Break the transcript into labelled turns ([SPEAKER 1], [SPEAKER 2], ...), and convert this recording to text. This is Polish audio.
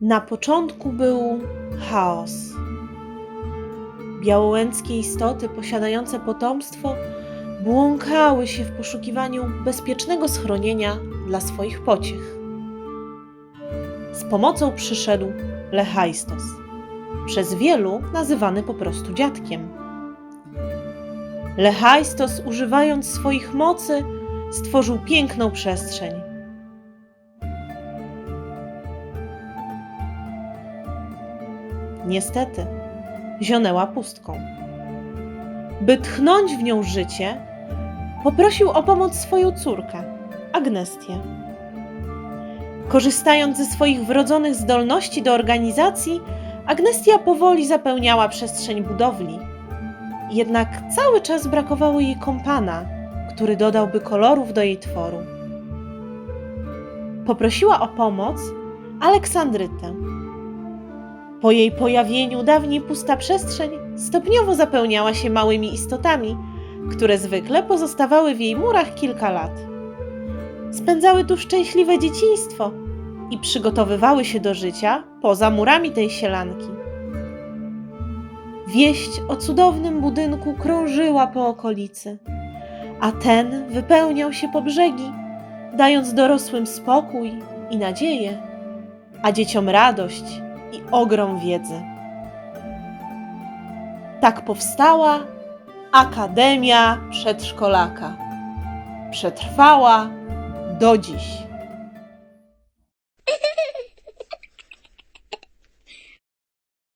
[SPEAKER 1] Na początku był chaos. Białołęckie istoty posiadające potomstwo błąkały się w poszukiwaniu bezpiecznego schronienia dla swoich pociech. Z pomocą przyszedł Lechajstos, przez wielu nazywany po prostu dziadkiem. Lechajstos, używając swoich mocy, stworzył piękną przestrzeń. Niestety, zionęła pustką. By tchnąć w nią życie, poprosił o pomoc swoją córkę, Agnestię. Korzystając ze swoich wrodzonych zdolności do organizacji, Agnestia powoli zapełniała przestrzeń budowli. Jednak cały czas brakowało jej kompana, który dodałby kolorów do jej tworu. Poprosiła o pomoc Aleksandrytę. Po jej pojawieniu dawniej pusta przestrzeń stopniowo zapełniała się małymi istotami, które zwykle pozostawały w jej murach kilka lat. Spędzały tu szczęśliwe dzieciństwo i przygotowywały się do życia poza murami tej sielanki. Wieść o cudownym budynku krążyła po okolicy, a ten wypełniał się po brzegi, dając dorosłym spokój i nadzieję, a dzieciom radość i ogrom wiedzy. Tak powstała Akademia Przedszkolaka. Przetrwała do dziś.